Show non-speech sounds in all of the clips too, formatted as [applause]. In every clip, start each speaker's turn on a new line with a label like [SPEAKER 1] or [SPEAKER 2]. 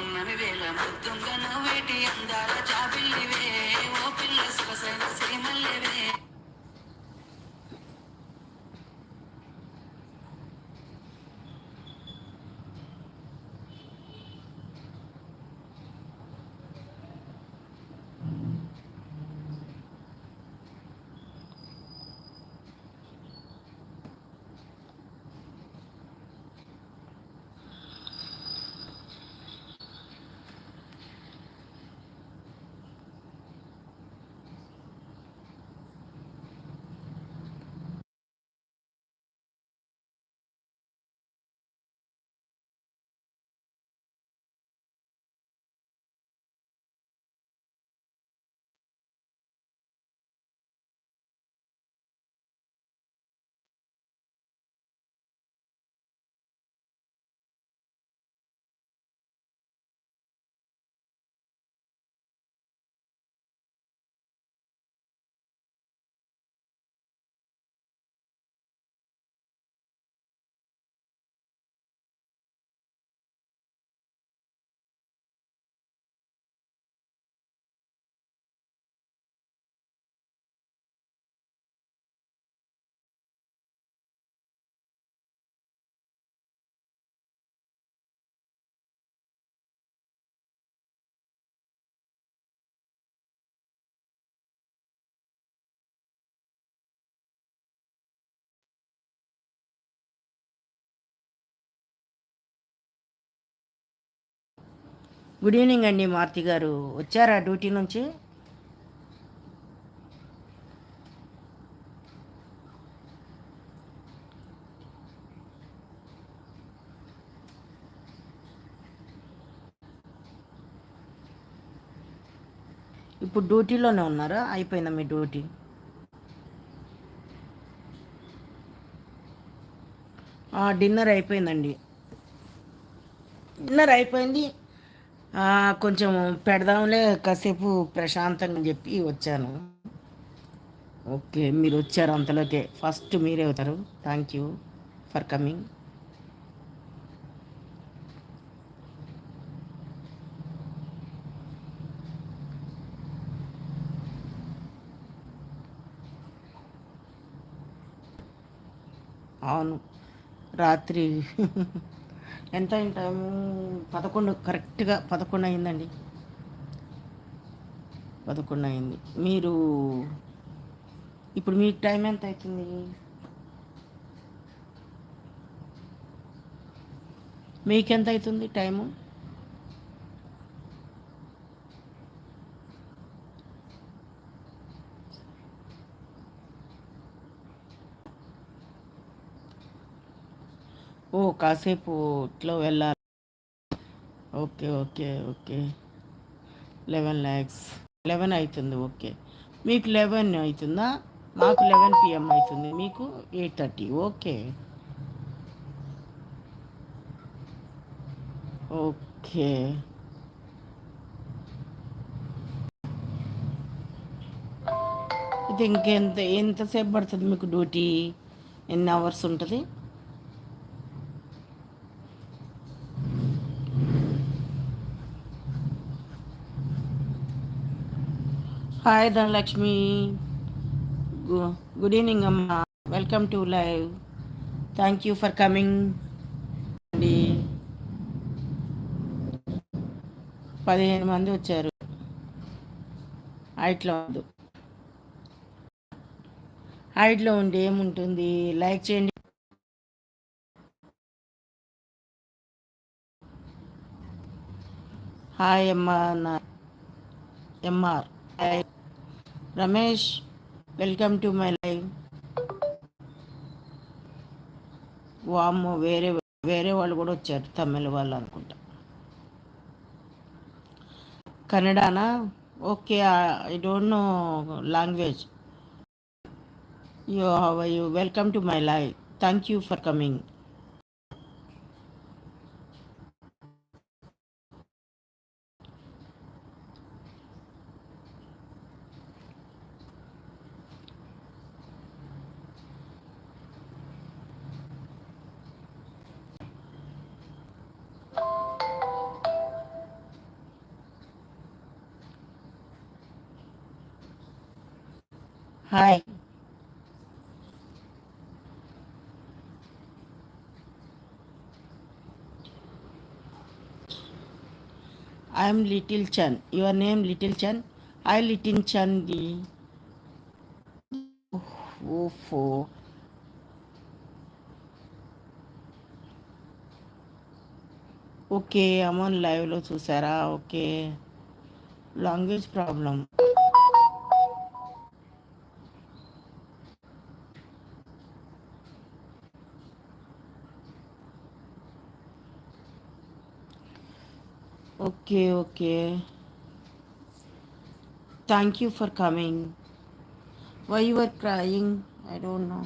[SPEAKER 1] ఉన్నవి వేల ముద్దుంగ నవ్వేటి అందాల జాబిల్లివే ఓ పిల్ల సొగసైన సీమల్లివే
[SPEAKER 2] గుడ్ ఈవినింగ్ అండి మారుతి గారు. వచ్చారా డ్యూటీ నుంచి? ఇప్పుడు డ్యూటీలోనే ఉన్నారా? అయిపోయిందా మీ డ్యూటీ? డిన్నర్ అయిపోయిందండి. డిన్నర్ అయిపోయింది. కొంచెం పెడదాంలే కాసేపు ప్రశాంతంగా చెప్పి వచ్చాను. ఓకే మీరు వచ్చారు అంతలోకే. ఫస్ట్ మీరే అవుతారు. థ్యాంక్ యూ ఫర్ కమింగ్ అవును రాత్రి. [laughs] ఎంత అయిన టైము పదకొండు కరెక్ట్గా పదకొండు అయిందండి. పదకొండు అయింది. మీరు ఇప్పుడు మీకు టైం ఎంత అవుతుంది? మీకెంత అవుతుంది టైము ఓ కాసేపు ఇట్లో వెళ్ళాలి. Okay okay okay. Eleven lakhs eleven అవుతుంది ఓకే. మీకు లెవెన్ అవుతుందా మాకు లెవెన్ పిఎం అవుతుంది మీకు ఎయిట్ థర్టీ ఓకే. ఓకే. ఇది ఇంకెంత ఎంతసేపు పడుతుంది మీకు డ్యూటీ? ఎన్ని అవర్స్ ఉంటుంది? హాయ్ ధనలక్ష్మి గుడ్ ఈవినింగ్ అమ్మా welcome to live thank you for coming అండి పదిహేను మంది వచ్చారు. హైట్లో ఉంది హైట్లో ఉండి ఏముంటుంది? లైక్ చేయండి. Hi M R M R Ramesh welcome to my live వామ్మో వేరే వేరే వాళ్ళు కూడా వచ్చారు తమిళ వాళ్ళు అనుకుంటా. కన్నడానా? Okay I don't know language you have you welcome to my live thank you for coming am Little Chan. Your name Little Chan? I Little Chandi. Oh, oh. Okay, I'm on live, Susara. Okay. Language problem. Okay thank you for coming why you are crying I don't know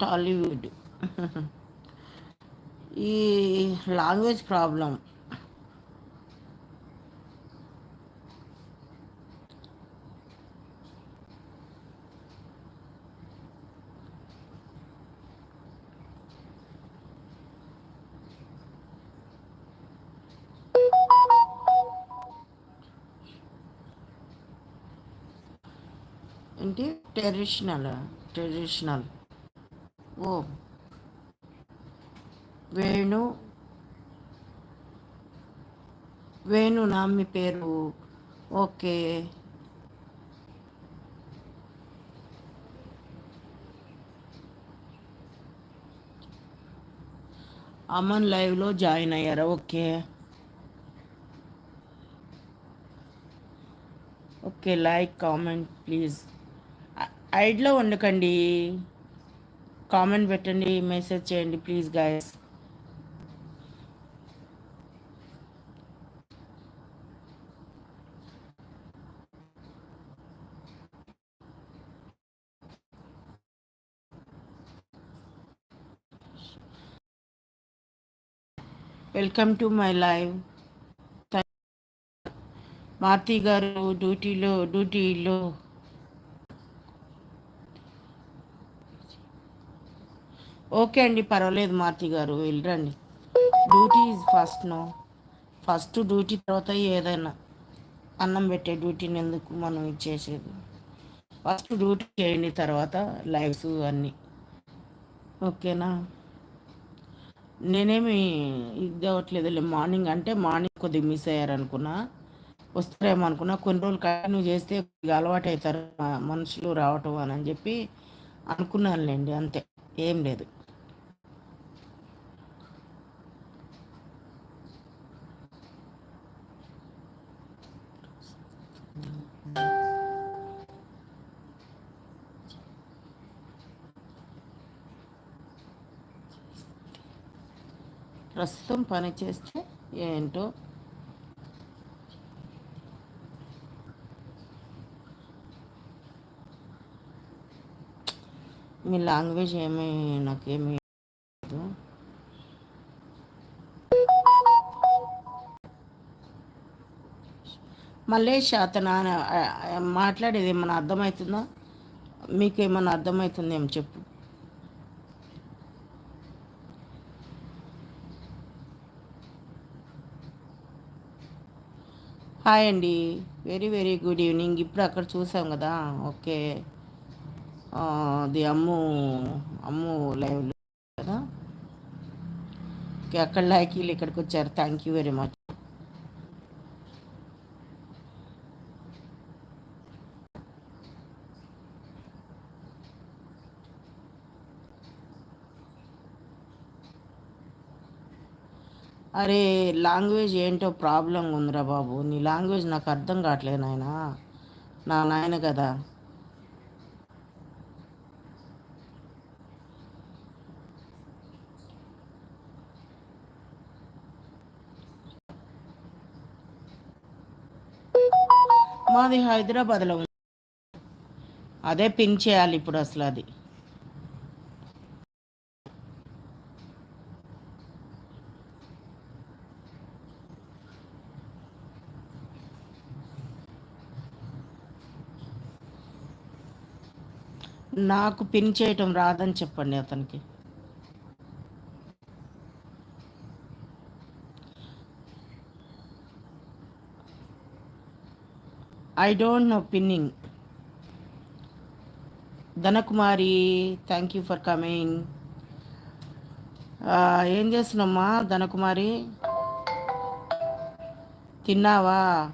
[SPEAKER 2] Tollywood ఈ language problem ఏంటి traditional traditional ఓ వేణు వేణు నా మీ పేరు okay Aman లైవ్లో join అయ్యారా okay okay like comment please ఐడ్లో ఉండకండి. Comment పెట్టండి మెసేజ్ చేయండి please guys. Welcome to my live. Marthi గారు డ్యూటీలో డ్యూటీలో. ఓకే అండి పర్వాలేదు మారుతి గారు వెళ్ళరండి. Duty is first no first duty తర్వాత ఏదైనా అన్నం పెట్టే డ్యూటీని ఎందుకు మనం ఇచ్చేసేది ఫస్ట్ డ్యూటీ చేయండి తర్వాత లైవ్స్ అన్నీ. ఓకేనా? నేనేమి ఇది అవ్వట్లేదు మార్నింగ్ అంటే మార్నింగ్ కొద్దిగా మిస్ అయ్యారనుకున్నా వస్తారేమో అనుకున్నా కొన్ని రోజులు కంటిన్యూ చేస్తే అలవాటు అవుతారు మనుషులు రావటం అని చెప్పి అనుకున్నానులేండి అంతే. ఏం లేదు. ప్రస్తుతం పని చేస్తే ఏంటో? మీ లాంగ్వేజ్ ఏమీ నాకేమీ మలేషియా అతను మాట్లాడేది ఏమన్నా అర్థమవుతుందా? మీకు ఏమైనా అర్థమవుతుందేమో చెప్పు. హాయ్ అండి. Very very good evening. ఇప్పుడు అక్కడ చూసాం కదా. ఓకే. అది అమ్ము అమ్ము లైవ్ కదా. ఓకే అక్కడ లైకీలు ఇక్కడికి వచ్చారు. థ్యాంక్ యూ వెరీ మచ్ అరే లాంగ్వేజ్ ఏంటో ప్రాబ్లం ఉందిరా బాబు. నీ లాంగ్వేజ్ నాకు అర్థం కావట్లేదు నాయన. నా నాయన కదా. మాది హైదరాబాద్లో ఉంది. అదే పిన్ చేయాలి ఇప్పుడు అసలు అది. నాకు పిన్ చేయటం రాదని చెప్పండి అతనికి. I don't know pinning. Dhanakumari thank you for coming. ఏం చేస్తున్నామ్మా ధనకుమారి? తిన్నావా?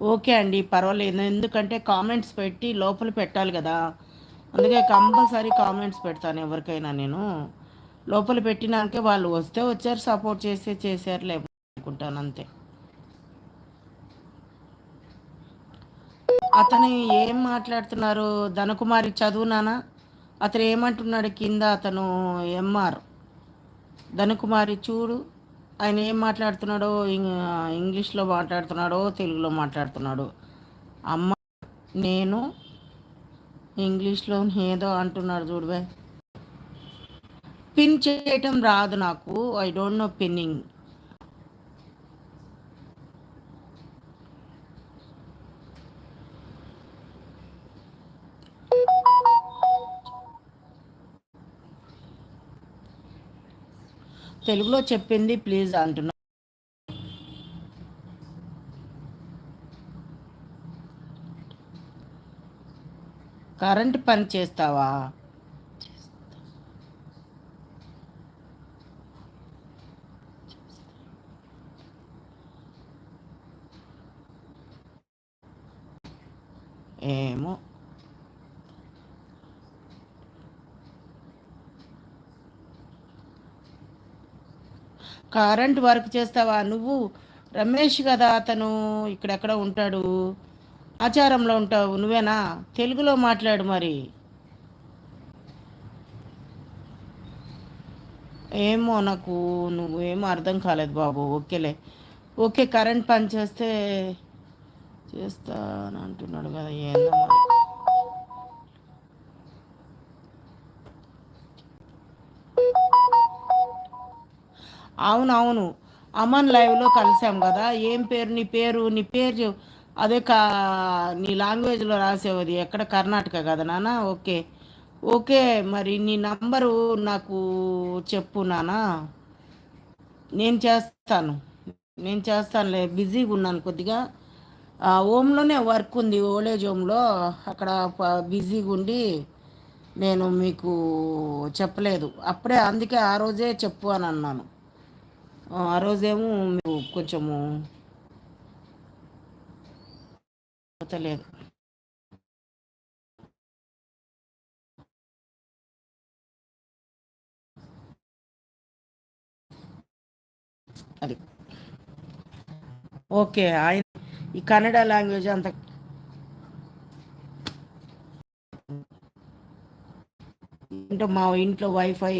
[SPEAKER 2] ఓకే అండి పర్వాలేదు. ఎందుకంటే కామెంట్స్ పెట్టి లోపల పెట్టాలి కదా. అందుకే కంపల్సరీ కామెంట్స్ పెడతాను ఎవరికైనా నేను. లోపల పెట్టినాకే వాళ్ళు వస్తే వచ్చారు సపోర్ట్ చేస్తే చేశారు లేకుంటాను అంతే. అతను ఏం మాట్లాడుతున్నారు? ధనకుమారి చదువునానా అతను ఏమంటున్నాడు కింద అతను ఎంఆర్. ధనకుమారి చూడు. ఆయన ఏం మాట్లాడుతున్నాడో ఇంగ్లీష్లో మాట్లాడుతున్నాడో తెలుగులో మాట్లాడుతున్నాడు. అమ్మ నేను ఇంగ్లీష్లో ఏదో అంటున్నాడు చూడవే పిన్ చేయటం రాదు నాకు. ఐ డోంట్ నో పిన్నింగ్ తెలుగులో చెప్పింది ప్లీజ్ అంటున్నా. కరెంట్ పని చేస్తావా? ఏమో. కరెంట్ వర్క్ చేస్తావా? నువ్వు రమేష్ కదా అతను ఇక్కడెక్కడ ఉంటాడు. ఆచారంలో ఉంటావు. నువ్వేనా? తెలుగులో మాట్లాడు మరి. ఏమో నాకు నువ్వు ఏమో అర్థం కాలేదు బాబు. ఓకేలే. ఓకే కరెంట్ పని చేస్తే చేస్తాను అంటున్నాడు కదా ఏందో మరి అవునవును. అమన్ లైవ్లో కలిసాం కదా. ఏం పేరు నీ పేరు నీ పేరు అదే కా నీ లాంగ్వేజ్లో రాసేవది ఎక్కడ? కర్ణాటక కదా నాన్న ఓకే. ఓకే మరి నీ నంబరు నాకు చెప్పు నాన్న నేను చేస్తాను. నేను చేస్తానులే. బిజీగా ఉన్నాను కొద్దిగా. ఓమ్లోనే వర్క్ ఉంది ఓల్డేజ్ హోమ్లో అక్కడ బిజీగా ఉండి నేను మీకు చెప్పలేదు. అప్పుడే అందుకే ఆ రోజే చెప్పు అని అన్నాను. ఆ రోజేమో మీరు కొంచెము లేదు అది. ఓకే ఆయన ఈ కన్నడ లాంగ్వేజ్ అంత ఏంటో మా ఇంట్లో వైఫై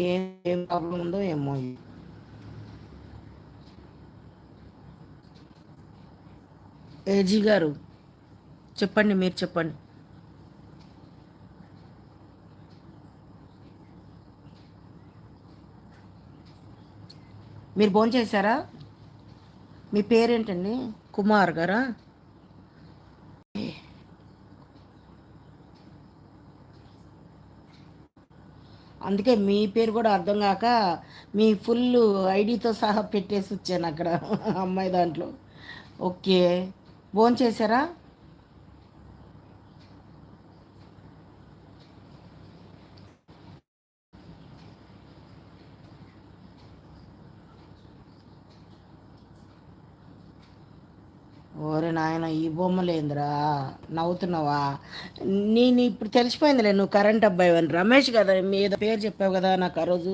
[SPEAKER 2] ఏం ప్రాబ్లం ఉందో ఏమో ఏజీ గారు చెప్పండి మీరు చెప్పండి. మీరు ఫోన్ చేశారా? మీ పేరేంటండి? కుమార్ గారా? అందుకే మీ పేరు కూడా అర్థం కాక మీ ఫుల్ ఐడితో సహా పెట్టేసి వచ్చాను అక్కడ అమ్మాయి దాంట్లో. ఓకే. ఫోన్ చేశారా? ఓరే నాయన ఈ బొమ్మలేందిరా? నవ్వుతున్నావా? నేను ఇప్పుడు తెలిసిపోయిందిలే నువ్వు కరెంట్ అబ్బాయి అని. రమేష్ కదా మీ ఏదో పేరు చెప్పావు కదా నాకు ఆ రోజు.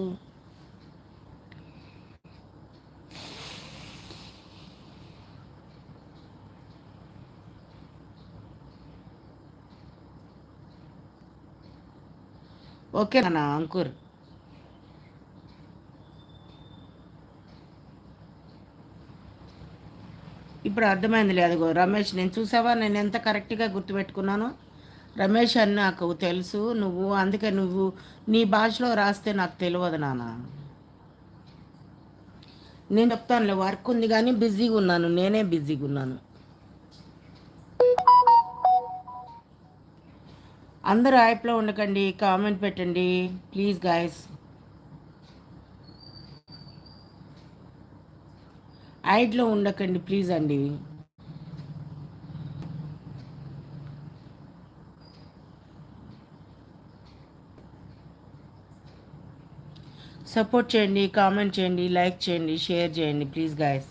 [SPEAKER 2] ఓకే నా అంకుర్ ఇప్పుడు అర్థమైంది లేదు రమేష్ నేను చూసావా? నేను ఎంత కరెక్ట్గా గుర్తుపెట్టుకున్నాను? రమేష్ అని నాకు తెలుసు. నువ్వు అందుకే నువ్వు నీ భాషలో రాస్తే నాకు తెలియదు నాన్న. నేను చెప్తానులే వర్క్ ఉంది కానీ బిజీగా ఉన్నాను. నేనే బిజీగా ఉన్నాను. అందరూ యాప్లో ఉండకండి కామెంట్ పెట్టండి. Please guys. ఐడ్లో ఉండకండి ప్లీజ్ అండి. సపోర్ట్ చేయండి కామెంట్ చేయండి లైక్ చేయండి షేర్ చేయండి ప్లీజ్ గాయస్.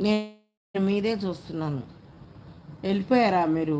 [SPEAKER 2] నేను మీదే చూస్తున్నాను. వెళ్ళిపోయారా మీరు?